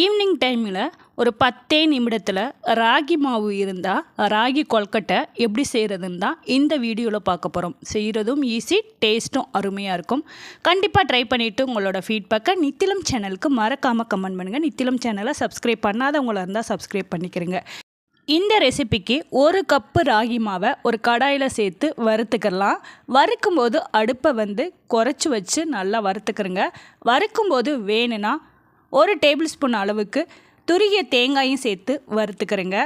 Evening டைமில் ஒரு பத்தே நிமிடத்தில் ராகி மாவு இருந்தால் ராகி கொல்கட்டை எப்படி செய்கிறதுன்னு தான் இந்த வீடியோவில் பார்க்க போகிறோம் செய்கிறதும் ஈஸி டேஸ்ட்டும் அருமையாக இருக்கும். கண்டிப்பாக ட்ரை பண்ணிவிட்டு உங்களோட ஃபீட்பேக்கை நித்திலம் சேனலுக்கு மறக்காமல் கமெண்ட் பண்ணுங்கள் நித்திலம் சேனலை சப்ஸ்கிரைப் பண்ணாதவங்களா இருந்தால் சப்ஸ்கிரைப் பண்ணிக்கிறேங்க. இந்த ரெசிபிக்கு ஒரு கப்பு ராகி மாவை ஒரு கடாயில் சேர்த்து வறுத்துக்கலாம். வறுக்கும்போது அடுப்பை வந்து குறைச்சி வச்சு நல்லா வறுத்துக்கிறங்க. வறுக்கும்போது வேணும்னா ஒரு டேபிள் ஸ்பூன் அளவுக்கு துருகிய தேங்காயும் சேர்த்து வறுத்துக்கிறேங்க.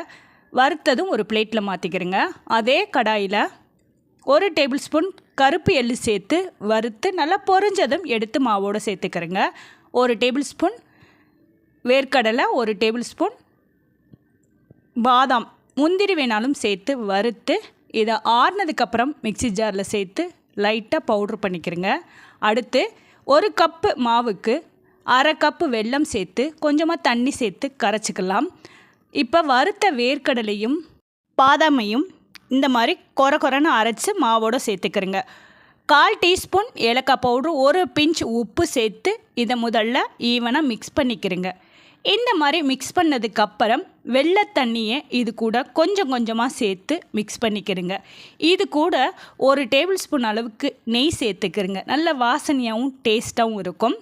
வறுத்ததும் ஒரு பிளேட்டில் மாற்றிக்கிறேங்க அதே கடாயில் ஒரு டேபிள் ஸ்பூன் கருப்பு எள்ளு சேர்த்து வறுத்து நல்லா பொரிஞ்சதும் எடுத்து மாவோடு சேர்த்துக்கிறேங்க. ஒரு டேபிள் ஸ்பூன் வேர்க்கடலை ஒரு டேபிள் ஸ்பூன் பாதாம். முந்திரி வேணாலும் சேர்த்து வறுத்து இதை ஆறுனதுக்கப்புறம் மிக்ஸி ஜாரில் சேர்த்து லைட்டாக பவுட்ரு பண்ணிக்கிறேங்க. அடுத்து ஒரு கப்பு மாவுக்கு அரை கப்பு வெல்லம் சேர்த்து கொஞ்சமாக தண்ணி சேர்த்து கரைச்சிக்கலாம். இப்போ வறுத்த வேர்க்கடலையும் பாதாமையும் இந்த மாதிரி கொர கொரன்னு அரைச்சி மாவோடு சேர்த்துக்கிறேங்க. கால் டீஸ்பூன் ஏலக்காய் பவுட்ரு ஒரு பிஞ்ச் உப்பு சேர்த்து இதை முதல்ல ஈவனாக மிக்ஸ் பண்ணிக்கிறேங்க. இந்த மாதிரி மிக்ஸ் பண்ணதுக்கப்புறம் வெள்ளை தண்ணியை இது கூட கொஞ்சம் கொஞ்சமாக சேர்த்து மிக்ஸ் பண்ணிக்கிறங்க இது கூட ஒரு டேபிள் ஸ்பூன் அளவுக்கு நெய் சேர்த்துக்கிறங்க நல்ல வாசனையாகவும் டேஸ்ட்டாகவும் இருக்கும்.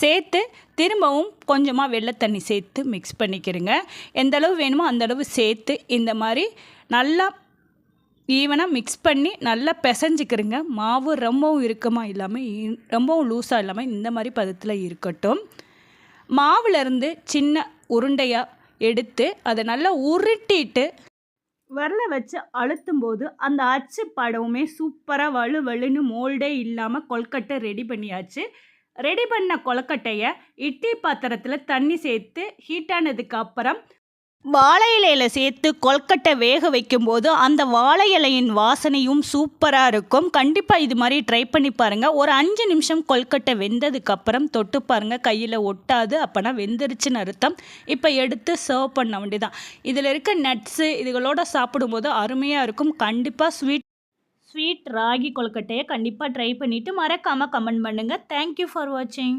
சேர்த்து திரும்பவும் கொஞ்சமாக வெள்ளை தண்ணி சேர்த்து மிக்ஸ் பண்ணிக்கிறங்க எந்த அளவு வேணுமோ அந்தளவு சேர்த்து இந்த மாதிரி நல்லா ஈவனாக மிக்ஸ் பண்ணி நல்லா பிசைஞ்சிக்கிறங்க மாவு ரொம்பவும் இறுக்கமாக இல்லாமல் ரொம்பவும் லூஸாக இல்லாமல் இந்த மாதிரி பதத்தில் இருக்கட்டும். மாவுலேருந்து சின்ன உருண்டையாக எடுத்து அதை நல்லா உருட்டிட்டு வரல வச்சு அழுத்தும் போது அந்த அச்சு படவுமே சூப்பராக வலு வலுன்னு மோல்டே இல்லாமல் கொல்கட்டை ரெடி பண்ணியாச்சு. ரெடி பண்ண கொலக்கட்டையை இட்லி பாத்திரத்தில் தண்ணி சேர்த்து ஹீட்டானதுக்கு அப்புறம் வாழை இலையில் சேர்த்து கொல்கட்டை வேக வைக்கும்போது அந்த வாழை இலையின் வாசனையும் சூப்பராக இருக்கும். கண்டிப்பாக இது மாதிரி ட்ரை பண்ணி பாருங்கள் ஒரு அஞ்சு நிமிஷம் கொல்கட்டை வெந்ததுக்கப்புறம் தொட்டு பாருங்கள் கையில் ஒட்டாது அப்போனா வெந்துருச்சுன்னு அர்த்தம். இப்போ எடுத்து சர்வ் பண்ண வேண்டியதான் இதில் இருக்க நட்ஸு இதுகளோட சாப்பிடும்போது அருமையாக இருக்கும். கண்டிப்பாக ஸ்வீட் ஸ்வீட் ராகி கொழுக்கட்டையை கண்டிப்பாக ட்ரை பண்ணிவிட்டு மறக்காமல் கமெண்ட் பண்ணுங்கள் தேங்க்யூ ஃபார் வாட்சிங்